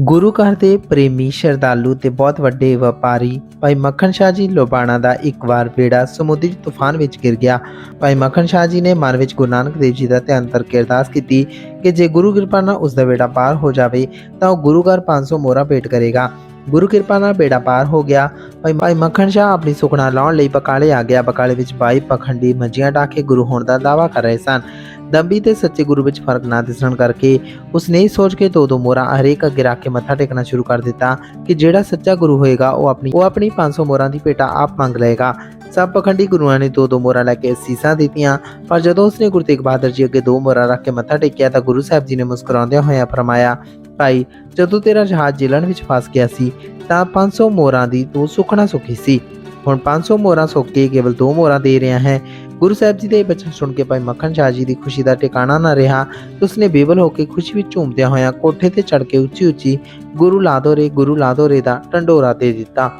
ਗੁਰੂ ਘਰ ਦੇ ਪ੍ਰੇਮੀ ਸ਼ਰਧਾਲੂ ਤੇ ਬਹੁਤ ਵੱਡੇ ਵਪਾਰੀ ਭਾਈ ਮੱਖਣ ਸ਼ਾਹ ਜੀ ਲੋਬਾਣਾ ਦਾ ਇੱਕ ਵਾਰ ਬੇੜਾ ਸਮੁੰਦਰੀ ਤੂਫਾਨ ਵਿੱਚ ਗਿਰ ਗਿਆ। ਭਾਈ ਮੱਖਣ ਸ਼ਾਹ ਜੀ ਨੇ ਮਨ ਵਿੱਚ ਗੁਰੂ ਨਾਨਕ ਦੇਵ ਜੀ ਦਾ ਧਿਆਨ ਕਰਕੇ ਅਰਦਾਸ ਕੀਤੀ ਕਿ ਜੇ ਗੁਰੂ ਕਿਰਪਾ ਨਾਲ ਉਸ ਦਾ ਬੇੜਾ ਪਾਰ ਹੋ ਜਾਵੇ ਤਾਂ ਉਹ ਗੁਰੂ ਘਰ 500 ਮੋਹਰਾ ਭੇਟ ਕਰੇਗਾ। ਗੁਰੂ ਕਿਰਪਾ ਨਾਲ ਬੇੜਾ ਪਾਰ ਹੋ ਗਿਆ। ਭਾਈ ਭਾਈ ਮੱਖਣ ਸ਼ਾਹ ਆਪਣੀ ਸੁਖਣਾ ਲਾਉਣ ਲਈ ਬਕਾਲੇ ਆ ਗਿਆ। ਬਕਾਲੇ ਵਿੱਚ ਬਾਈ ਪਖੰਡੀ ਮੰਜੀਆਂ ਢਾ ਕੇ ਗੁਰੂ ਹੋਣ ਦਾ ਦਾਵਾ ਕਰ ਰਹੇ ਸਨ। ਦੰਬੀ ਤੇ ਸੱਚੇ ਗੁਰੂ ਵਿੱਚ ਫ਼ਰਕ ਨਾ ਦਿਸਣ ਕਰਕੇ ਉਸਨੇ ਸੋਚ ਕੇ ਦੋ ਦੋ ਮੋਹਰਾਂ ਹਰੇਕ ਅੱਗੇ ਰੱਖ ਕੇ ਮੱਥਾ ਟੇਕਣਾ ਸ਼ੁਰੂ ਕਰ ਦਿੱਤਾ ਕਿ ਜਿਹੜਾ ਸੱਚਾ ਗੁਰੂ ਹੋਏਗਾ, ਉਹ ਆਪਣੀ ਉਹ ਆਪਣੀ 500 ਮੋਰਾਂ ਦੀ ਭੇਟਾ ਆਪ ਮੰਗ ਲਏਗਾ। ਸਭ ਪਖੰਡੀ ਗੁਰੂਆਂ ਨੇ ਦੋ ਦੋ ਮੋਹਰਾਂ ਲੈ ਕੇ ਅਸੀਸਾਂ ਦਿੱਤੀਆਂ। ਪਰ ਜਦੋਂ ਉਸਨੇ ਗੁਰੂ ਤੇਗ ਬਹਾਦਰ ਜੀ ਅੱਗੇ ਦੋ ਮੋਹਰਾਂ ਰੱਖ ਕੇ ਮੱਥਾ ਟੇਕਿਆ ਤਾਂ ਗੁਰੂ ਸਾਹਿਬ ਜੀ ਨੇ ਮੁਸਕਰਾਉਂਦਿਆਂ ਹੋਇਆਂ ਫਰਮਾਇਆ ਭਾਈ ਜਦੋਂ ਤੇਰਾ ਜਹਾਜ਼ ਜਿਲਣ ਵਿੱਚ ਫਸ ਗਿਆ ਸੀ, ਤਾਂ 500 ਮੋਰਾਂ ਦੀ ਤੂੰ ਸੁਖਣਾ ਸੁਖੀ ਸੀ। ਹੁਣ 500 ਮੋਰਾਂ ਸੁੱਕ ਕੇ ਕੇਵਲ ਦੋ ਮੋਰਾਂ ਦੇ ਰਿਹਾ ਹੈ। ਗੁਰੂ ਸਾਹਿਬ ਜੀ ਦੇ ਬਚਨ ਸੁਣ ਕੇ ਭਾਈ ਮੱਖਣ ਸ਼ਾਹ ਜੀ ਦੀ ਖੁਸ਼ੀ ਦਾ ਟਿਕਾਣਾ ਨਾ ਰਿਹਾ। ਉਸਨੇ ਬੇਵਲ ਹੋ ਕੇ ਖੁਸ਼ੀ ਵਿੱਚ ਝੂਮਦਿਆਂ ਹੋਇਆਂ ਕੋਠੇ ਤੇ ਚੜ ਕੇ ਉੱਚੀ ਉੱਚੀ ਗੁਰੂ ਲਾਦੋ ਰੇ ਗੁਰੂ ਲਾਦੋ ਰੇ ਦਾ ਢੰਡੋਰਾ ਦੇ ਦਿੱਤਾ।